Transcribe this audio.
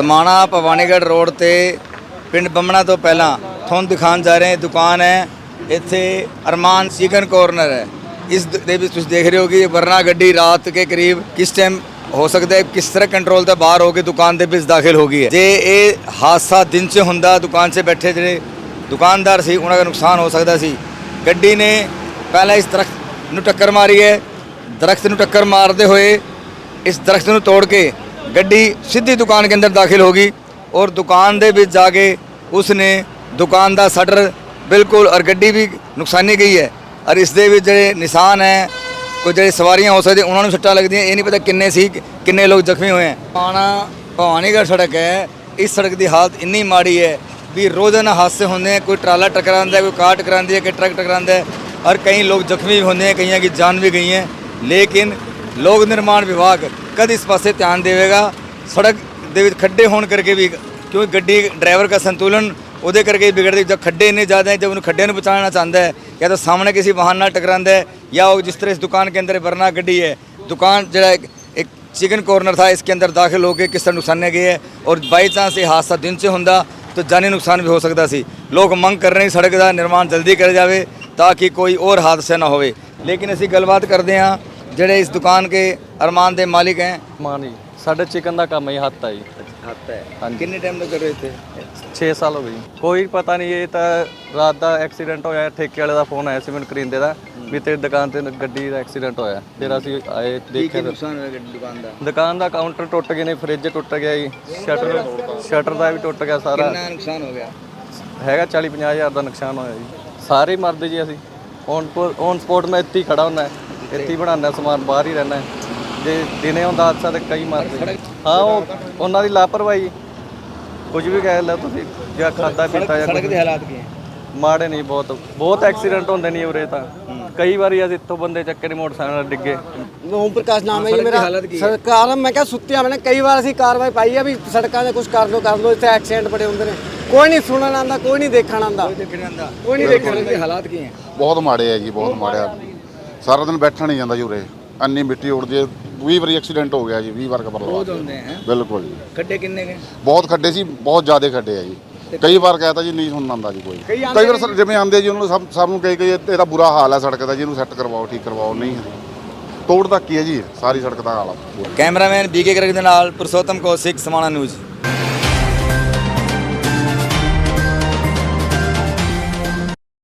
Samana Bhawanigarh road ਤੇ ਪਿੰਡ ਬੰਮਣਾ ਤੋਂ ਪਹਿਲਾਂ ਤੁਹਾਨੂੰ ਦਿਖਾਉਣ ਜਾ ਰਹੇ ਦੁਕਾਨ ਹੈ, ਇੱਥੇ ਅਰਮਾਨ ਚਿਕਨ ਕੋਰਨਰ ਹੈ। ਇਸ ਦੇ ਵਿੱਚ ਤੁਸੀਂ ਦੇਖ ਰਹੇ ਹੋ ਕਿ ਵਰਨਾ ਗੱਡੀ ਰਾਤ ਕੇ ਕਰੀਬ ਕਿਸ ਟਾਈਮ ਹੋ ਸਕਦਾ ਹੈ, ਕਿਸ ਤਰ੍ਹਾਂ ਕੰਟਰੋਲ ਤੋਂ ਬਾਹਰ ਹੋ ਕੇ ਦੁਕਾਨ ਦੇ ਵਿੱਚ ਦਾਖਲ ਹੋ ਗਈ ਹੈ। ਜੇ ਇਹ ਹਾਦਸਾ ਦਿਨ 'ਚ ਹੁੰਦਾ, ਦੁਕਾਨ 'ਚ ਬੈਠੇ ਜਿਹੜੇ ਦੁਕਾਨਦਾਰ ਸੀ, ਉਹਨਾਂ ਦਾ ਨੁਕਸਾਨ ਹੋ ਸਕਦਾ ਸੀ। ਗੱਡੀ ਨੇ ਪਹਿਲਾਂ ਇਸ ਦਰਖਤ ਨੂੰ ਟੱਕਰ ਮਾਰੀ ਹੈ, ਦਰਖਤ ਨੂੰ ਟੱਕਰ ਮਾਰਦੇ ਹੋਏ ਇਸ ਦਰਖਤ ਨੂੰ ਤੋੜ ਕੇ ਗੱਡੀ ਸਿੱਧੀ ਦੁਕਾਨ ਦੇ ਅੰਦਰ ਦਾਖਲ ਹੋ ਗਈ ਔਰ ਦੁਕਾਨ ਦੇ ਵਿੱਚ ਜਾ ਕੇ ਉਸਨੇ ਦੁਕਾਨ ਦਾ ਸ਼ਟਰ ਬਿਲਕੁਲ ਔਰ ਗੱਡੀ ਵੀ ਨੁਕਸਾਨੀ ਗਈ ਹੈ ਔਰ ਇਸ ਦੇ ਵਿੱਚ ਜਿਹੜੇ ਨਿਸ਼ਾਨ ਹੈ, ਕੋਈ ਜਿਹੜੇ ਸਵਾਰੀਆਂ ਹੋ ਸਕਦੀਆਂ, ਉਹਨਾਂ ਨੂੰ ਸੱਟਾਂ ਲੱਗਦੀਆਂ, ਇਹ ਨਹੀਂ ਪਤਾ ਕਿੰਨੇ ਸੀ, ਕਿੰਨੇ ਲੋਕ ਜ਼ਖਮੀ ਹੋਏ ਹੈ। ਪਾਣਾ ਭਵਾਨੀਗੜ੍ਹ ਸੜਕ ਹੈ, ਇਸ ਸੜਕ ਦੀ ਹਾਲਤ ਇੰਨੀ ਮਾੜੀ ਹੈ ਵੀ ਰੋਜ਼ਾਨਾ ਹਾਦਸੇ ਹੁੰਦੇ ਹੈ, ਕੋਈ ਟਰਾਲਾ ਟਕਰਾਉਂਦਾ ਕੋਈ ਕਾਰ ਟਕਰਾਉਂਦੀ ਹੈ, ਕੋਈ ਟਰੱਕ ਟਕਰਾਉਂਦਾ ਹੈ, ਔਰ ਕਈ ਲੋਕ ਜ਼ਖਮੀ ਵੀ ਹੁੰਦੇ ਹੈ, ਕਈਆਂ ਦੀ ਜਾਨ ਵੀ ਗਈ ਹੈ। ਲੇਕਿਨ ਲੋਕ ਨਿਰਮਾਣ ਵਿਭਾਗ ਕਦ ਇਸ ਪਾਸੇ ਧਿਆਨ ਦੇਵੇਗਾ ਸੜਕ ਦੇ ਵਿੱਚ ਖੱਡੇ ਹੋਣ ਕਰਕੇ ਵੀ ਕਿਉਂਕਿ ਗੱਡੀ ਡਰਾਈਵਰ ਦਾ ਸੰਤੁਲਨ ਉਹਦੇ ਕਰਕੇ ਹੀ ਵਿਗੜਦੀ ਜਦ ਖੱਡੇ ਇੰਨੇ ਜ਼ਿਆਦਾ ਹੈ ਜਦ ਉਹਨੂੰ ਖੱਡਿਆਂ ਨੂੰ ਬਚਾਉਣਾ ਚਾਹੁੰਦਾ ਹੈ ਜਾਂ ਤਾਂ ਸਾਹਮਣੇ ਕਿਸੇ ਵਾਹਨ ਨਾਲ ਟਕਰਾਉਂਦਾ ਹੈ या वो जिस तरह इस दुकान के अंदर वरना गड्डी है दुकान जरा एक, एक चिकन कॉर्नर था इसके अंदर दाखिल होकर किस तरह नुकसाने गए है और बाई चांस ये हादसा दिन से ਹੁੰਦਾ तो जानी नुकसान भी हो ਸਕਦਾ ਸੀ ਲੋਕ ਮੰਗ ਕਰ ਰਹੇ ਸੜਕ ਦਾ ਨਿਰਮਾਣ ਜਲਦੀ ਕਰਿਆ ਜਾਵੇ ਤਾਂ ਕਿ ਕੋਈ ਹੋਰ ਹਾਦਸਾ ਨਾ ਹੋਵੇ ਲੇਕਿਨ ਅਸੀਂ ਗੱਲਬਾਤ ਕਰਦੇ ਹਾਂ ਜਿਹੜੇ ਇਸ ਦੁਕਾਨ ਕੇ ਅਰਮਾਨ ਦੇ ਮਾਲਿਕ ਹੈ? ਮਾਨ ਜੀ ਸਾਡੇ ਚਿਕਨ ਦਾ ਕੰਮ ਹੀ ਹੱਥ ਆ ਜੀ। ਹੱਥ ਹੈ। ਹਾਂਜੀ। ਕਿੰਨੇ ਟਾਈਮ ਤੋਂ ਕਰ ਰਹੇ ਥੇ 6 ਸਾਲ ਹੋ ਗਏ ਜੀ। ਕੋਈ ਪਤਾ ਨਹੀਂ ਇਹ ਤਾਂ ਰਾਤ ਦਾ ਐਕਸੀਡੈਂਟ ਹੋਇਆ ਠੇਕੇ ਵਾਲੇ ਦਾ ਫੋਨ ਆਇਆ ਸੀ ਮੈਨੂੰ ਕਰਿੰਦੇ ਦਾ ਵੀ ਤੇਰੀ ਦੁਕਾਨ ਤੇ ਗੱਡੀ ਦਾ ਐਕਸੀਡੈਂਟ ਹੋਇਆ। ਫਿਰ ਅਸੀਂ ਆਏ ਦੇਖਿਆ ਤਾਂ ਨੁਕਸਾਨ ਹੋਇਆ ਗੱਡੀ ਦੁਕਾਨ ਦਾ? ਦੁਕਾਨ ਦਾ ਕਾਊਂਟਰ ਟੁੱਟ ਗਏ ਨੇ ਫ੍ਰਿਜ ਟੁੱਟ ਗਿਆ ਜੀ ਸ਼ਟਰ ਸ਼ਟਰ ਦਾ ਵੀ ਟੁੱਟ ਗਿਆ ਸਾਰਾ। ਕਿੰਨਾ ਨੁਕਸਾਨ ਹੋ ਗਿਆ? ਹੈਗਾ 40 50 ਹਜ਼ਾਰ ਦਾ ਨੁਕਸਾਨ ਹੋਇਆ ਜੀ। ਸਾਰੇ ਮਰਦੇ ਜੀ ਅਸੀਂ। ਔਨ ਔਨ ਸਪੋਰਟ ਮੈਂ ਇੱਥੇ ਹੀ ਖੜਾ ਹੁੰਦਾ। ਇੱਥੇ ਹੀ ਬਣਾਉਂਦਾ ਸਮਾਨ ਬਾਹਰ ਹੀ ਰਹਿਣਾ ਜੇ ਦਿਨੇ ਹੁੰਦਾ ਹਾਦਸਾ ਤੇ ਕਈ ਮਰਦੇ ਹਾਂ ਉਹ ਉਹਨਾਂ ਦੀ ਲਾਪਰਵਾਹੀ। ਕੁਝ ਵੀ ਕਹਿ ਲਓ ਤੁਸੀਂ ਜਾਂ ਖਾਦਾ ਪੀਤਾ ਜਾਂ ਸੜਕ ਦੇ ਹਾਲਾਤ ਕੀ ਹੈ? ਮਾੜੇ ਨਹੀਂ ਬਹੁਤ। ਬਹੁਤ ਐਕਸੀਡੈਂਟ ਹੁੰਦੇ ਨਹੀਂ ਉਰੇ ਤਾਂ। ਕਈ ਵਾਰੀ ਅਸੀਂ ਇੱਥੋਂ ਬੰਦੇ ਚੱਕੇ ਨੇ ਮੋਟਰਸਾਈਕਲ ਨਾਲ ਡਿੱਗੇ। ਓਮ ਪ੍ਰਕਾਸ਼ ਨਾਮ ਹੈ ਜੀ ਦੀ ਮੇਰਾ? ਸਰਕਾਰ ਮੈਂ ਕਿਹਾ ਸੁੱਤਿਆ ਮੈਨੇ ਕਈ ਵਾਰ ਅਸੀਂ ਕਾਰਵਾਈ ਪਾਈ ਆ ਵੀ ਸੜਕਾਂ 'ਤੇ ਕੁਝ ਕਰ ਲੋ ਕਰ ਲੋ ਇੱਥੇ ਐਕਸੀਡੈਂਟ ਬੜੇ ਹੁੰਦੇ ਨੇ। ਕੋਈ ਨਹੀਂ ਸੁਣਨ ਆਂਦਾ ਕੋਈ ਨਹੀਂ ਦੇਖਣ ਆਂਦਾ ਕੋਈ ਨਹੀਂ ਦੇਖਣ ਦੇ ਹਾਲਾਤ ਕੀ ਹੈ? ਬਹੁਤ ਮਾੜੇ ਆ ਜੀ ਬਹੁਤ ਮਾੜਿਆ ਸਾਰਾ ਦਿਨ ਬੈਠਾ ਨਹੀਂ ਜਾਂਦਾ ਜੀ ਉਰੇ। ਅੰਨੀ ਮਿੱਟੀ ਉੜਦੀ ਹੈ। 20 ਵਾਰੀ ਐਕਸੀਡੈਂਟ ਹੋ ਗਿਆ ਜੀ 20 ਵਾਰ ਕਬਰ ਬਹੁਤ ਹੁੰਦੇ ਹੈ? ਬਿਲਕੁਲ ਜੀ। ਖੱਡੇ ਕਿੰਨੇ ਕੇ? ਬਹੁਤ ਖੱਡੇ ਸੀ ਬਹੁਤ ਜ਼ਿਆਦਾ ਖੱਡੇ ਆ ਜੀ। ਕਈ ਵਾਰ ਕਹਤਾ ਜੀ ਨਹੀਂ ਸੁਣਨ ਆਉਂਦਾ ਜੀ ਕੋਈ। ਕਈ ਵਾਰ ਸਰ ਜਿਵੇਂ ਆਉਂਦੇ ਜੀ ਉਹਨਾਂ ਨੂੰ ਸਭ ਸਭ ਨੂੰ ਕਹੀ ਕਹੀ ਇਹਦਾ ਬੁਰਾ ਹਾਲ ਹੈ ਸੜਕ ਦਾ ਜੀ ਇਹਨੂੰ ਸੈੱਟ ਕਰਵਾਓ ਠੀਕ ਕਰਵਾਓ ਨਹੀਂ ਤੋੜ ਤੱਕ ਹੀ ਹੈ ਜੀ ਸਾਰੀ ਸੜਕ ਦਾ ਹਾਲ ਆ। ਕੈਮਰਾਮੈਨ ਬੀਕੇ ਗਰਗ ਦੇ ਨਾਲ ਪੁਰਸ਼ੋਤਮ ਕੌਸ਼ਿਕ ਸਮਾਣਾ ਨਿਊਜ਼।